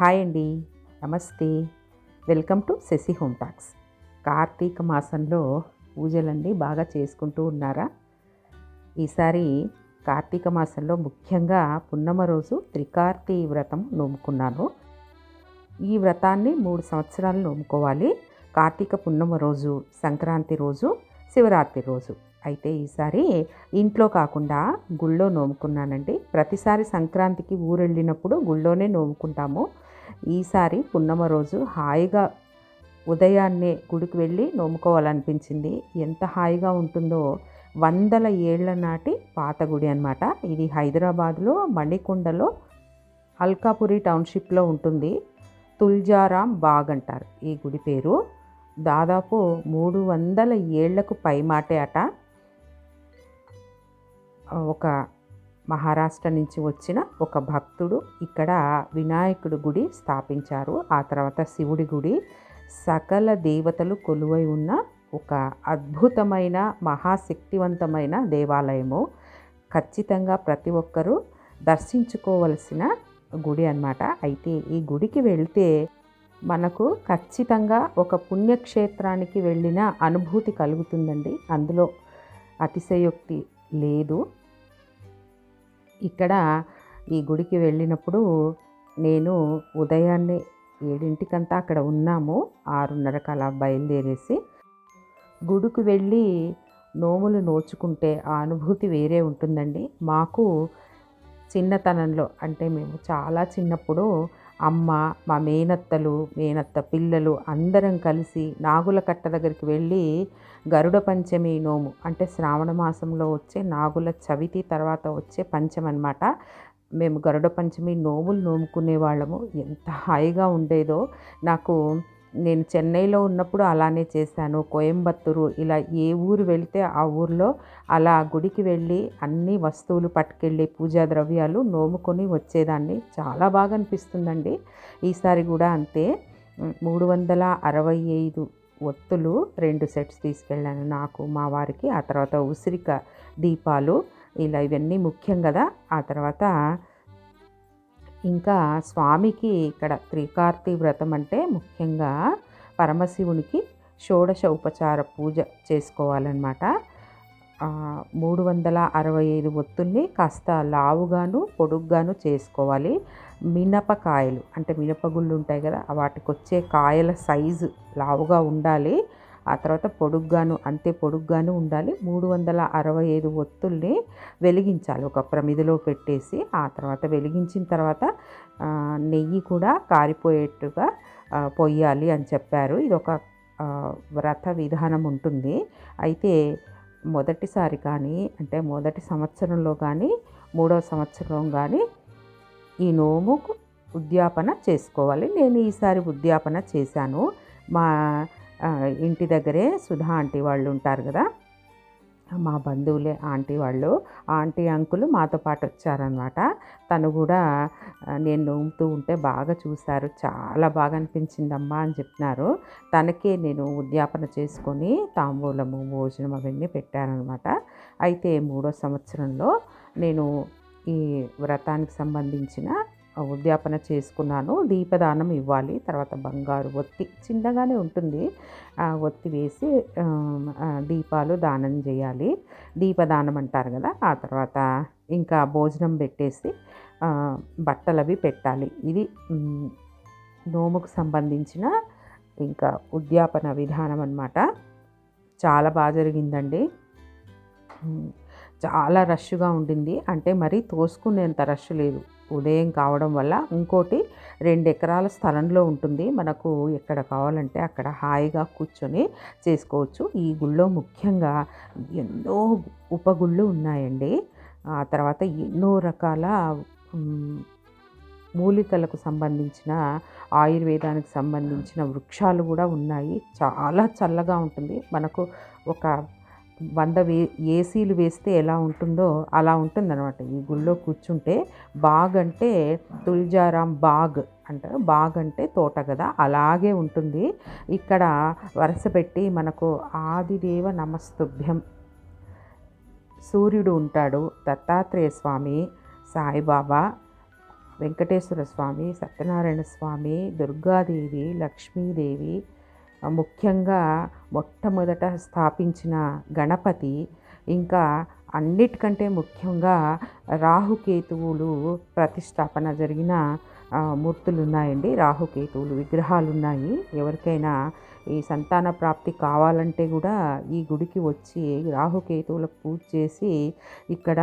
Hi అండి. నమస్తే. Welcome to Shashi home talks. Karthika మాసంలో పూజలండి బాగా చేసుకుంటూ ఉన్నారా? ఈసారి కార్తీక మాసంలో ముఖ్యంగా పున్నమ రోజు త్రికార్తీ వ్రతం నోముకున్నాను. ఈ వ్రతాన్ని మూడు సంవత్సరాలు నోముకోవాలి. కార్తీక పున్నమ రోజు సంక్రాంతి రోజు శివరాత్రి రోజు. అయితే ఈసారి ఇంట్లో కాకుండా గుళ్ళో నోముకున్నానండి. ప్రతిసారి సంక్రాంతికి ఊరెళ్ళినప్పుడు గుళ్ళోనే నోముకుంటాము. ఈసారి పున్నమ రోజు హాయిగా ఉదయాన్నే గుడికి వెళ్ళి నోముకోవాలనిపించింది. ఎంత హాయిగా ఉంటుందో వందల ఏళ్ళ నాటి పాత గుడి అనమాట ఇది హైదరాబాద్లో మణికొండలో అల్కాపురి టౌన్షిప్లో ఉంటుంది. తుల్జారాం బాగ్ అంటారు ఈ గుడి పేరు. దాదాపు మూడు వందల ఏళ్ళకు పైమాటే అట. ఒక మహారాష్ట్ర నుంచి వచ్చిన ఒక భక్తుడు ఇక్కడ వినాయకుడు గుడి స్థాపించారు. ఆ తర్వాత శివుడి గుడి. సకల దేవతలు కొలువై ఉన్న ఒక అద్భుతమైన మహాశక్తివంతమైన దేవాలయము. ఖచ్చితంగా ప్రతి ఒక్కరూ దర్శించుకోవలసిన గుడి అన్నమాట. అయితే ఈ గుడికి వెళ్తే మనకు ఖచ్చితంగా ఒక పుణ్యక్షేత్రానికి వెళ్ళిన అనుభూతి కలుగుతుందండి. అందులో అతిశయోక్తి లేదు. ఇక్కడ ఈ గుడికి వెళ్ళినప్పుడు నేను ఉదయాన్నే ఏడింటికంతా అక్కడ ఉన్నాము. ఆరున్నరకు అలా బయలుదేరేసి గుడికి వెళ్ళి నోములు నోచుకుంటే ఆ అనుభూతి వేరే ఉంటుందండి. మాకు చిన్నతనంలో అంటే మేము చాలా చిన్నప్పుడు అమ్మ మా మేనత్తలు మేనత్త పిల్లలు అందరం కలిసి నాగుల కట్ట దగ్గరికి వెళ్ళి గరుడ పంచమి నోము అంటే శ్రావణ మాసంలో వచ్చే నాగుల చవితి తర్వాత వచ్చే పంచం అనమాట మేము గరుడ పంచమి నోములు నోముకునే వాళ్ళము. ఎంత హాయిగా ఉండేదో నాకు నేను చెన్నైలో ఉన్నప్పుడు అలానే చేశాను. కోయంబత్తూరు ఇలా ఏ ఊరు వెళితే ఆ ఊరిలో అలా గుడికి వెళ్ళి అన్ని వస్తువులు పట్టుకెళ్ళి పూజా ద్రవ్యాలు నోముకొని వచ్చేదాన్ని. చాలా బాగా అనిపిస్తుందండి. ఈసారి కూడా అంతే. మూడు వందల అరవై ఐదు ఒత్తులు రెండు సెట్స్ తీసుకెళ్ళాను నాకు మా వారికి. ఆ తర్వాత ఉసిరిక దీపాలు ఇలా ఇవన్నీ ముఖ్యం కదా. ఆ తర్వాత ఇంకా స్వామికి ఇక్కడ త్రికార్తి వ్రతం అంటే ముఖ్యంగా పరమశివునికి షోడశ ఉపచార పూజ చేసుకోవాలన్నమాట. మూడు వందల అరవై ఐదు ఒత్తుల్ని కాస్త లావుగాను పొడుగ్గాను చేసుకోవాలి. మినపకాయలు అంటే మినపగుళ్ళు ఉంటాయి కదా వాటికి వచ్చే కాయల సైజు లావుగా ఉండాలి. ఆ తర్వాత పొడుగ్గాను అంతే పొడుగ్గాను ఉండాలి. మూడు వందల అరవై ఐదు ఒత్తుల్ని వెలిగించాలి. ఒక ప్రమిదిలో పెట్టేసి ఆ తర్వాత వెలిగించిన తర్వాత నెయ్యి కూడా కారిపోయేట్టుగా పొయ్యాలి అని చెప్పారు. ఇది ఒక వ్రత విధానం ఉంటుంది. అయితే మొదటిసారి కానీ అంటే మొదటి సంవత్సరంలో కానీ మూడవ సంవత్సరం కానీ ఈ నోముకు ఉద్యాపన చేసుకోవాలి. నేను ఈసారి ఉద్యాపన చేశాను. మా ఇంటి దగ్గరే సుధా ఆంటీ వాళ్ళు ఉంటారు కదా. మా బంధువులే ఆంటీ వాళ్ళు. ఆంటీ అంకులు మాతో పాటు వచ్చారనమాట తను కూడా నేను నోముతూ ఉంటే బాగా చూశారు. చాలా బాగా అనిపించిందమ్మా అని చెప్పినారు. తనకే నేను ఉద్యాపన చేసుకొని తాంబూలము భోజనం అవన్నీ పెట్టారనమాట అయితే మూడో సంవత్సరంలో నేను ఈ వ్రతానికి సంబంధించిన ఉద్యాపన చేసుకున్నాను. దీపదానం ఇవ్వాలి. తర్వాత బంగారు ఒత్తి చిన్నగానే ఉంటుంది. ఒత్తి వేసి దీపాలు దానం చేయాలి. దీపదానం అంటారు కదా ఆ తర్వాత ఇంకా భోజనం పెట్టేసి బట్టలు అవి పెట్టాలి. ఇది నోముకు సంబంధించిన ఇంకా ఉద్యాపన విధానం అనమాట చాలా బాగా జరిగిందండి. చాలా రష్గా ఉండింది. అంటే మరీ తోసుకునేంత రష్ లేదు. ఉదయం కావడం వల్ల ఇంకోటి రెండు ఎకరాల స్థలంలో ఉంటుంది. మనకు ఎక్కడ కావాలంటే అక్కడ హాయిగా కూర్చొని చేసుకోవచ్చు. ఈ గుళ్ళో ముఖ్యంగా ఎన్నో ఉపగుళ్ళు ఉన్నాయండి. ఆ తర్వాత ఎన్నో రకాల మూలికలకు సంబంధించిన ఆయుర్వేదానికి సంబంధించిన వృక్షాలు కూడా ఉన్నాయి. చాలా చల్లగా ఉంటుంది. మనకు ఒక వంద వే ఏసీలు వేస్తే ఎలా ఉంటుందో అలా ఉంటుందన్నమాట. ఈ గుళ్ళో కూర్చుంటే బాగ్ అంటే తుల్జారాం బాగ్ అంటారు. బాగ్ అంటే తోట కదా అలాగే ఉంటుంది. ఇక్కడ వరుస పెట్టి మనకు ఆదిదేవ నమస్తుభ్యం. సూర్యుడు ఉంటాడు దత్తాత్రేయ స్వామి సాయిబాబా వెంకటేశ్వర స్వామి సత్యనారాయణ స్వామి దుర్గాదేవి లక్ష్మీదేవి ముఖ్యంగా మొట్టమొదట స్థాపించిన గణపతి ఇంకా అన్నిటికంటే ముఖ్యంగా రాహుకేతువులు ప్రతిష్టాపన జరిగిన మూర్తులు ఉన్నాయండి రాహుకేతువులు విగ్రహాలు ఉన్నాయి ఎవరికైనా ఈ సంతాన ప్రాప్తి కావాలంటే కూడా ఈ గుడికి వచ్చి రాహుకేతువులకు పూజ చేసి ఇక్కడ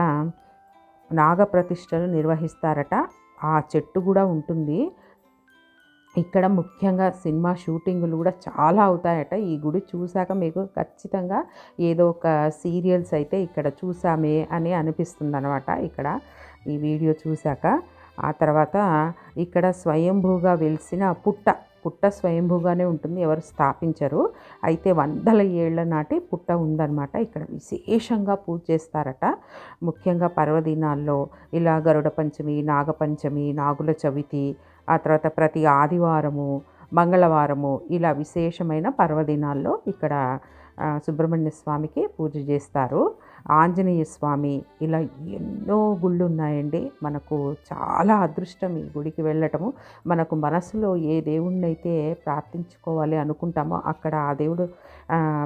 నాగప్రతిష్టలు నిర్వహిస్తారట. ఆ చెట్టు కూడా ఉంటుంది. ఇక్కడ ముఖ్యంగా సినిమా షూటింగులు కూడా చాలా అవుతాయట. ఈ గుడి చూశాక మీకు ఖచ్చితంగా ఏదో ఒక సీరియల్స్ అయితే ఇక్కడ చూసామే అని అనిపిస్తుంది అనమాట ఇక్కడ ఈ వీడియో చూశాక. ఆ తర్వాత ఇక్కడ స్వయంభూగా వెలిసిన పుట్ట పుట్ట స్వయంభూగానే ఉంటుంది ఎవరు స్థాపించరు. అయితే వందల ఏళ్ళ నాటి పుట్ట ఉందన్నమాట. ఇక్కడ విశేషంగా పూజ చేస్తారట. ముఖ్యంగా పర్వదినాల్లో ఇలా గరుడ పంచమి నాగపంచమి నాగుల చవితి ఆ తర్వాత ప్రతి ఆదివారము మంగళవారము ఇలా విశేషమైన పర్వదినాల్లో ఇక్కడ సుబ్రహ్మణ్య స్వామికి పూజ చేస్తారు. ఆంజనేయ స్వామి ఇలా ఎన్నో గుళ్ళు ఉన్నాయండి మనకు చాలా అదృష్టం ఈ గుడికి వెళ్ళటము. మనకు మనసులో ఏ దేవుణ్ణి అయితే ప్రార్థించుకోవాలి అనుకుంటామో అక్కడ ఆ దేవుడు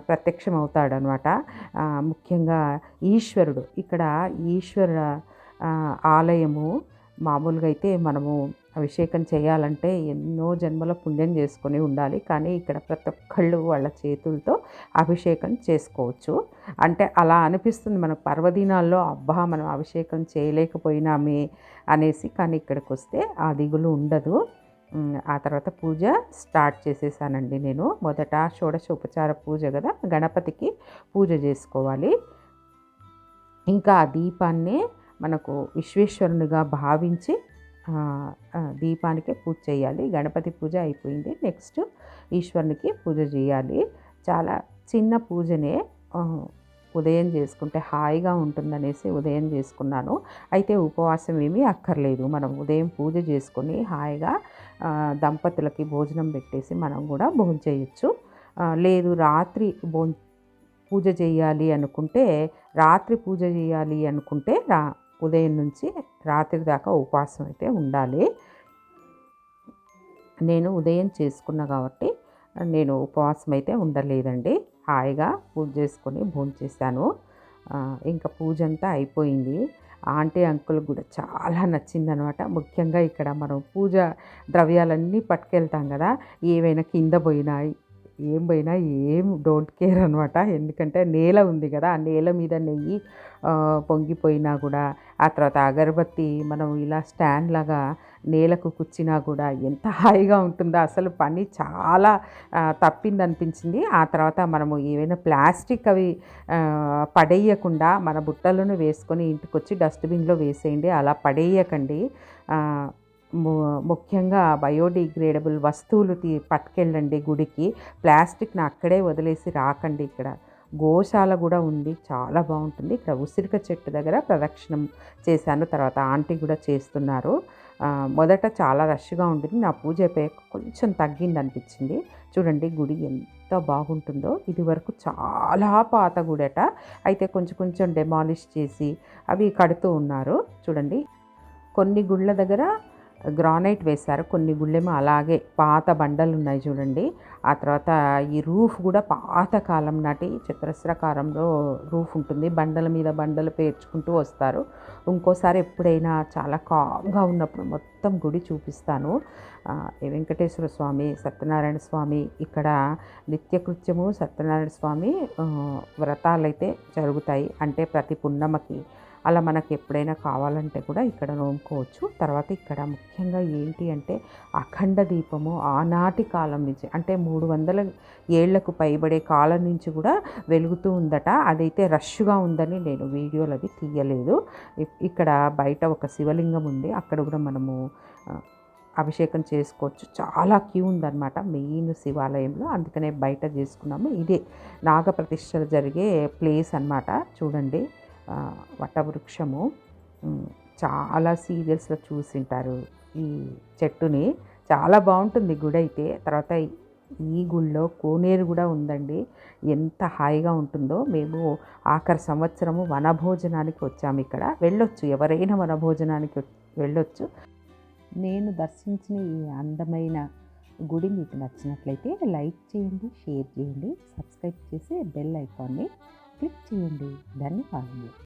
ప్రత్యక్షం అవుతాడనమాట ముఖ్యంగా ఈశ్వరుడు. ఇక్కడ ఈశ్వర ఆలయము మామూలుగా అయితే మనము అభిషేకం చేయాలంటే ఎన్నో జన్మల పుణ్యం చేసుకొని ఉండాలి. కానీ ఇక్కడ ప్రతి ఒక్కళ్ళు వాళ్ళ చేతులతో అభిషేకం చేసుకోవచ్చు. అంటే అలా అనిపిస్తుంది మన పర్వదినాల్లో అబ్బా! మనం అభిషేకం చేయలేకపోయినామే అనేసి. కానీ ఇక్కడికి వస్తే ఆ దిగులు ఉండదు. ఆ తర్వాత పూజ స్టార్ట్ చేసేసానండి నేను. మొదట షోడశ ఉపచార పూజ కదా గణపతికి పూజ చేసుకోవాలి. ఇంకా ఆ దీపాన్నే మనకు విశ్వేశ్వరునిగా భావించి దీపానికే పూజ చేయాలి. గణపతి పూజ అయిపోయింది. నెక్స్ట్ ఈశ్వరునికి పూజ చేయాలి. చాలా చిన్న పూజనే ఉదయం చేసుకుంటే హాయిగా ఉంటుందనేసి ఉదయం చేసుకున్నాను. అయితే ఉపవాసం ఏమీ అక్కర్లేదు. మనం ఉదయం పూజ చేసుకొని హాయిగా దంపతులకి భోజనం పెట్టేసి మనం కూడా భోజనం చేయొచ్చు. లేదు రాత్రి భో పూజ చేయాలి అనుకుంటే రాత్రి పూజ చేయాలి అనుకుంటే రా ఉదయం నుంచి రాత్రి దాకా ఉపవాసం అయితే ఉండాలి. నేను ఉదయం చేసుకున్నా కాబట్టి నేను ఉపవాసం అయితే ఉండలేదండి. హాయిగా పూజ చేసుకొని భోజనం చేశాను. ఇంకా పూజ అంతా అయిపోయింది. ఆంటీ అంకుల్ కూడా చాలా నచ్చిందనమాట. ముఖ్యంగా ఇక్కడ మనం పూజ ద్రవ్యాలన్నీ పట్టుకెళ్తాం కదా. ఏవైనా కింద పోయినా ఏం పోయినా ఏం డోంట్ కేర్ అనమాట. ఎందుకంటే నేల ఉంది కదా ఆ నేల మీద నెయ్యి పొంగిపోయినా కూడా ఆ తర్వాత అగరబత్తి మనం ఇలా స్టాండ్ లాగా నేలకు కూర్చినా కూడా ఎంత హాయిగా ఉంటుందో అసలు పని చాలా తప్పింది అనిపించింది ఆ తర్వాత మనము ఏవైనా ప్లాస్టిక్ అవి పడేయకుండా మన బుట్టలను వేసుకొని ఇంటికి వచ్చి డస్ట్బిన్లో వేసేయండి. అలా పడేయకండి. ముఖ్యంగా బయోడిగ్రేడబుల్ వస్తువులు తీ పట్టుకెళ్ళండి గుడికి. ప్లాస్టిక్ని అక్కడే వదిలేసి రాకండి ఇక్కడ. గోశాల కూడా ఉంది. చాలా బాగుంటుంది. ఇక్కడ ఉసిరిక చెట్టు దగ్గర ప్రదక్షిణం చేశాను. తర్వాత ఆంటీ కూడా చేస్తున్నారు. మొదట చాలా రష్గా ఉంటుంది నా పూజ అయిపోయాక కొంచెం తగ్గింది అనిపించింది చూడండి గుడి ఎంత బాగుంటుందో. ఇది వరకు చాలా పాత గుడట. అయితే కొంచెం కొంచెం డెమాలిష్ చేసి అవి కడుతూ ఉన్నారు. చూడండి. కొన్ని గుళ్ళ దగ్గర గ్రానైట్ వేశారు. కొన్ని గుళ్ళేమో అలాగే పాత బండలు ఉన్నాయి చూడండి. ఆ తర్వాత ఈ రూఫ్ కూడా పాత కాలం నాటి చతురస్రాకారంలో రూఫ్ ఉంటుంది. బండల మీద బండలు పేర్చుకుంటూ వస్తారు. ఇంకోసారి ఎప్పుడైనా చాలా కామ్గా ఉన్నప్పుడు మొత్తం గుడి చూపిస్తాను. వెంకటేశ్వర స్వామి సత్యనారాయణ స్వామి ఇక్కడ నిత్యకృత్యము సత్యనారాయణ స్వామి వ్రతాలైతే జరుగుతాయి. అంటే ప్రతి పున్నమకి అలా మనకు ఎప్పుడైనా కావాలంటే కూడా ఇక్కడ నోముకోవచ్చు. తర్వాత ఇక్కడ ముఖ్యంగా ఏంటి అంటే అఖండ దీపము ఆనాటి కాలం నుంచి అంటే మూడు వందల ఏళ్ళకు పైబడే కాలం నుంచి కూడా వెలుగుతూ ఉందట. అదైతే రష్గా ఉందని నేను వీడియోలు అవి తీయలేదు. ఇక్కడ బయట ఒక శివలింగం ఉంది. అక్కడ కూడా మనము అభిషేకం చేసుకోవచ్చు. చాలా క్యూ ఉందన్నమాట మెయిన్ శివాలయంలో. అందుకనే బయట చేసుకున్నాము. ఇదే నాగప్రతిష్టలు జరిగే ప్లేస్ అన్నమాట. చూడండి. వటవృక్షము చాలా సీరియల్స్లో చూసింటారు ఈ చెట్టుని. చాలా బాగుంటుంది గుడి అయితే. తర్వాత ఈ గుళ్ళో కోనేరు కూడా ఉందండి. ఎంత హాయిగా ఉంటుందో. మేము ఆఖరి సంవత్సరము వనభోజనానికి వచ్చాము ఇక్కడ. వెళ్ళొచ్చు. ఎవరైనా వనభోజనానికి వెళ్ళొచ్చు. నేను దర్శించిన ఈ అందమైన గుడి మీకు నచ్చినట్లయితే లైక్ చేయండి షేర్ చేయండి సబ్స్క్రైబ్ చేసి బెల్ ఐకాన్ని క్లిక్ చేయండి. ధన్యవాదాలు